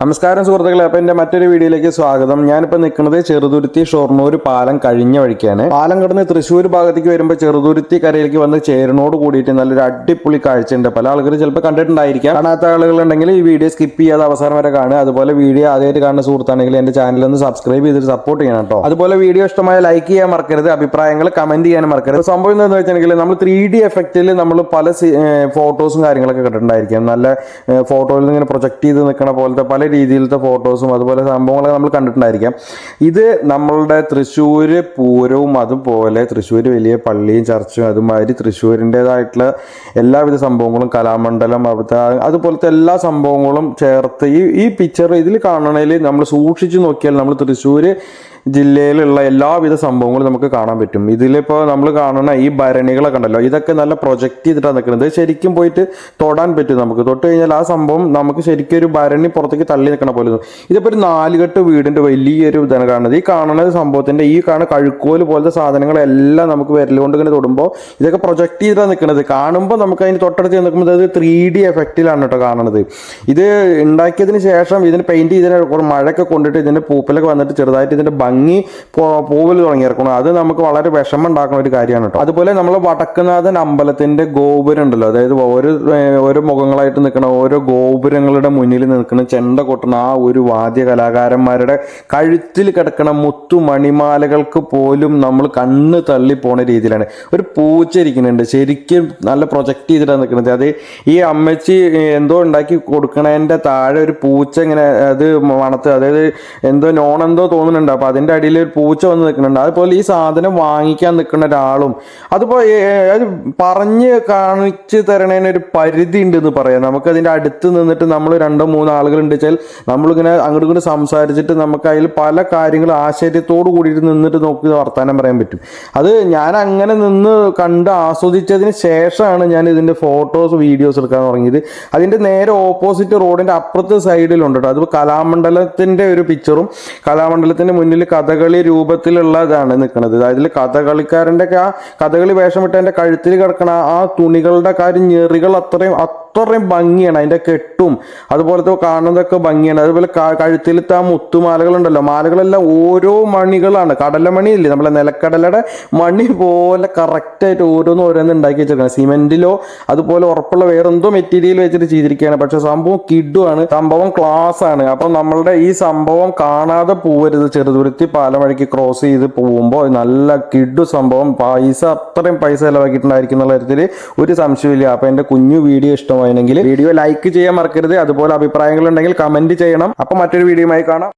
നമസ്കാരം സുഹൃത്തുക്കളെ അപ്പൊ എന്റെ മറ്റൊരു വീഡിയോയിലേക്ക് സ്വാഗതം. ഞാനിപ്പോ നിൽക്കുന്നത് ചെറുതുരുത്തി ഷൊർണൂർ പാലം കഴിഞ്ഞ വഴിക്കാണ്. പാലം കടന്ന് തൃശ്ശൂർ ഭാഗത്തേക്ക് വരുമ്പോൾ ചെറുതുരുത്തി കരയിലേക്ക് വന്ന് ചേരണോട് കൂടിയിട്ട് നല്ലൊരു അടിപൊളി കാഴ്ചയുണ്ട് പല ആളുകൾ ചിലപ്പോൾ കണ്ടിട്ടുണ്ടായിരിക്കാം. കാണാത്ത ആളുകളുണ്ടെങ്കിൽ ഈ വീഡിയോ സ്കിപ്പ് ചെയ്യാതെ അവസാനം വരെ കാണുക. അതുപോലെ വീഡിയോ ആദ്യമായിട്ട് കാണുന്ന സുഹൃത്താണെങ്കിൽ എന്റെ ചാനൽ ഒന്ന് സബ്സ്ക്രൈബ് ചെയ്തിട്ട് സപ്പോർട്ട് ചെയ്യണം കേട്ടോ. അതുപോലെ വീഡിയോ ഇഷ്ടമായ ലൈക്ക് ചെയ്യാൻ മറക്കരുത്. അഭിപ്രായങ്ങൾ കമന്റ് ചെയ്യാൻ മറക്കരുത്. സംഭവം എന്താണെന്ന് വെച്ചിട്ടുണ്ടെങ്കിൽ നമ്മൾ ത്രീ ഡി എഫക്റ്റിൽ നമ്മൾ പല ഫോട്ടോസും കാര്യങ്ങളൊക്കെ കണ്ടിട്ടുണ്ടായിരിക്കും. നല്ല ഫോട്ടോയിൽ നിന്ന് ഇങ്ങനെ പ്രൊജക്ട് ചെയ്ത് നിൽക്കുന്ന പോലത്തെ പല രീതിയിലത്തെ ഫോട്ടോസും അതുപോലെ സംഭവങ്ങളൊക്കെ നമ്മൾ കണ്ടിട്ടുണ്ടായിരിക്കാം. ഇത് നമ്മളുടെ തൃശ്ശൂർ പൂരവും അതുപോലെ തൃശ്ശൂർ വലിയ പള്ളിയും ചർച്ചും അതുമാതിരി തൃശ്ശൂരിന്റെതായിട്ടുള്ള എല്ലാവിധ സംഭവങ്ങളും കലാമണ്ഡലം അവിടുത്തെ അതുപോലത്തെ എല്ലാ സംഭവങ്ങളും ചേർത്ത് ഈ ഈ പിക്ചർ ഇതിൽ കാണണേൽ നമ്മൾ സൂക്ഷിച്ചു നോക്കിയാൽ നമ്മൾ തൃശ്ശൂർ ജില്ലയിലുള്ള എല്ലാവിധ സംഭവങ്ങളും നമുക്ക് കാണാൻ പറ്റും. ഇതിലിപ്പോൾ നമ്മൾ കാണുന്ന ഈ ഭരണികളൊക്കെ ഉണ്ടല്ലോ ഇതൊക്കെ നല്ല പ്രൊജക്റ്റ് ചെയ്തിട്ടാണ് നിൽക്കുന്നത് ശരിക്കും പോയിട്ട് തൊടാൻ പറ്റും നമുക്ക്. തൊട്ട് കഴിഞ്ഞാൽ ആ സംഭവം നമുക്ക് ശരിക്കും ഒരു ഭരണി പുറത്തേക്ക് തള്ളി നിൽക്കണ പോലെ ഇതിപ്പോൾ ഒരു നാലുകെട്ട് വീടിന്റെ വലിയൊരു ഇതാണ് കാണുന്നത്. ഈ കാണുന്ന സംഭവത്തിന്റെ ഈ കാണുന്ന കഴുക്കോൽ പോലത്തെ സാധനങ്ങളെല്ലാം നമുക്ക് വിരലുകൊണ്ട് ഇങ്ങനെ തൊടുമ്പോൾ ഇതൊക്കെ പ്രൊജക്റ്റ് ചെയ്തിട്ടാണ് നിൽക്കുന്നത് കാണുമ്പോൾ നമുക്ക് അതിന് തൊട്ടടുത്ത് നിൽക്കുമ്പോൾ അത് ത്രീ ഡി എഫക്റ്റിലാണ് കേട്ടോ കാണുന്നത്. ഇത് ഉണ്ടാക്കിയതിന് ശേഷം ഇതിന് പെയിന്റ് ചെയ്തതിന് മഴയൊക്കെ കൊണ്ടിട്ട് ഇതിന്റെ പൂപ്പലൊക്കെ വന്നിട്ട് ചെറുതായിട്ട് ഇതിന്റെ ഭംഗി പോ- പോവൽ തുടങ്ങിയിറക്കണം അത് നമുക്ക് വളരെ വിഷമം ഉണ്ടാക്കുന്ന ഒരു കാര്യമാണ് കേട്ടോ. അതുപോലെ നമ്മൾ വടക്കുനാഥൻ അമ്പലത്തിന്റെ ഗോപുരം ഉണ്ടല്ലോ അതായത് ഓരോ ഓരോ മുഖങ്ങളായിട്ട് നിൽക്കുന്ന ഓരോ ഗോപുരങ്ങളുടെ മുന്നിൽ നിൽക്കുന്ന ചെണ്ട കൊട്ടുന്ന ആ ഒരു വാദ്യ കലാകാരന്മാരുടെ കഴുത്തിൽ കിടക്കുന്ന മുത്തു മണിമാലകൾക്ക് പോലും നമ്മൾ കണ്ണ് തള്ളി പോണ രീതിയിലാണ്. ഒരു പൂച്ച ഇരിക്കുന്നുണ്ട്. ശരിക്കും നല്ല പ്രൊജക്റ്റ് ചെയ്തിട്ടാണ് നിൽക്കുന്നത്. അത് ഈ അമ്മച്ചി എന്തോ ഉണ്ടാക്കി കൊടുക്കണതിന്റെ താഴെ ഒരു പൂച്ച ഇങ്ങനെ അത് മണത്ത് അതായത് എന്തോ നോണെന്തോ തോന്നുന്നുണ്ട്. അപ്പൊ അതിന്റെ അടിയിൽ ഒരു പൂച്ച വന്ന് നിൽക്കുന്നുണ്ട്. അതുപോലെ ഈ സാധനം വാങ്ങിക്കാൻ നിൽക്കുന്ന ഒരാളും അതുപോലെ അത് പറഞ്ഞ് കാണിച്ച് തരണേന് ഒരു പരിധി ഉണ്ടെന്ന് പറയാം. നമുക്ക് അതിന്റെ അടുത്ത് നിന്നിട്ട് നമ്മൾ രണ്ടോ മൂന്നോ ആളുകൾ ഉണ്ട് വെച്ചാൽ നമ്മളിങ്ങനെ അങ്ങോട്ട് ഇങ്ങോട്ട് സംസാരിച്ചിട്ട് നമുക്ക് അതിൽ പല കാര്യങ്ങളും ആശ്ചര്യത്തോട് കൂടിയിട്ട് നിന്നിട്ട് നോക്കി വർത്തമാനം പറയാൻ പറ്റും. അത് ഞാൻ അങ്ങനെ നിന്ന് കണ്ട് ആസ്വദിച്ചതിന് ശേഷമാണ് ഞാൻ ഇതിന്റെ ഫോട്ടോസ് വീഡിയോസ് എടുക്കാൻ തുടങ്ങിയത്. അതിന്റെ നേരെ ഓപ്പോസിറ്റ് റോഡിന്റെ അപ്പുറത്തെ സൈഡിലുണ്ട് കേട്ടോ. അത് കലാമണ്ഡലത്തിന്റെ ഒരു പിക്ചറും കലാമണ്ഡലത്തിന്റെ മുന്നിൽ കഥകളി രൂപത്തിലുള്ളതാണ് നിൽക്കുന്നത് അതിൽ കഥകളിക്കാരന്റെ ആ കഥകളി വേഷമിട്ടതിന്റെ കഴുത്തിൽ കിടക്കണ ആ തുണികളുടെ കാര്യം ഞെറികൾ അത്രയും അത്രയും ഭംഗിയാണ് അതിന്റെ കെട്ടും. അതുപോലത്തെ കാണുന്നതൊക്കെ ഭംഗിയാണ്. അതുപോലെ കഴുത്തിലത്തെ ആ മുത്തുമാലകളുണ്ടല്ലോ. മാലകളെല്ലാം ഓരോ മണികളാണ്. കടലമണി ഇല്ലേ? നമ്മളെ നിലക്കടലയുടെ മണി പോലെ കറക്റ്റായിട്ട് ഓരോന്ന് ഓരോന്ന് ഉണ്ടാക്കി വെച്ചിരിക്കണം സിമെന്റിലോ അതുപോലെ ഉറപ്പുള്ള വേറെ എന്തോ മെറ്റീരിയൽ വെച്ചിട്ട് ചെയ്തിരിക്കുകയാണ്. പക്ഷെ സംഭവം കിഡുമാണ് സംഭവം ക്ലാസ് ആണ്. അപ്പം നമ്മളുടെ ഈ സംഭവം കാണാതെ പോവരുത്. ചെറുതുരുത്തി പാലം വഴിക്ക് ക്രോസ് ചെയ്ത് പോകുമ്പോൾ നല്ല കിഡു സംഭവം. പൈസ അത്രയും പൈസ ചിലവാക്കിയിട്ടുണ്ടായിരിക്കും എന്നുള്ള കാര്യത്തിൽ ഒരു സംശയമില്ല അപ്പൊ എന്റെ കുഞ്ഞു വീഡിയോ ഇഷ്ടമായിരുന്നെങ്കിൽ വീഡിയോ ലൈക്ക് ചെയ്യാൻ മറക്കരുത്. അതുപോലെ അഭിപ്രായങ്ങൾ ഉണ്ടെങ്കിൽ കമന്റ് ചെയ്യണം. അപ്പൊ മറ്റൊരു വീഡിയോയുമായി കാണാം.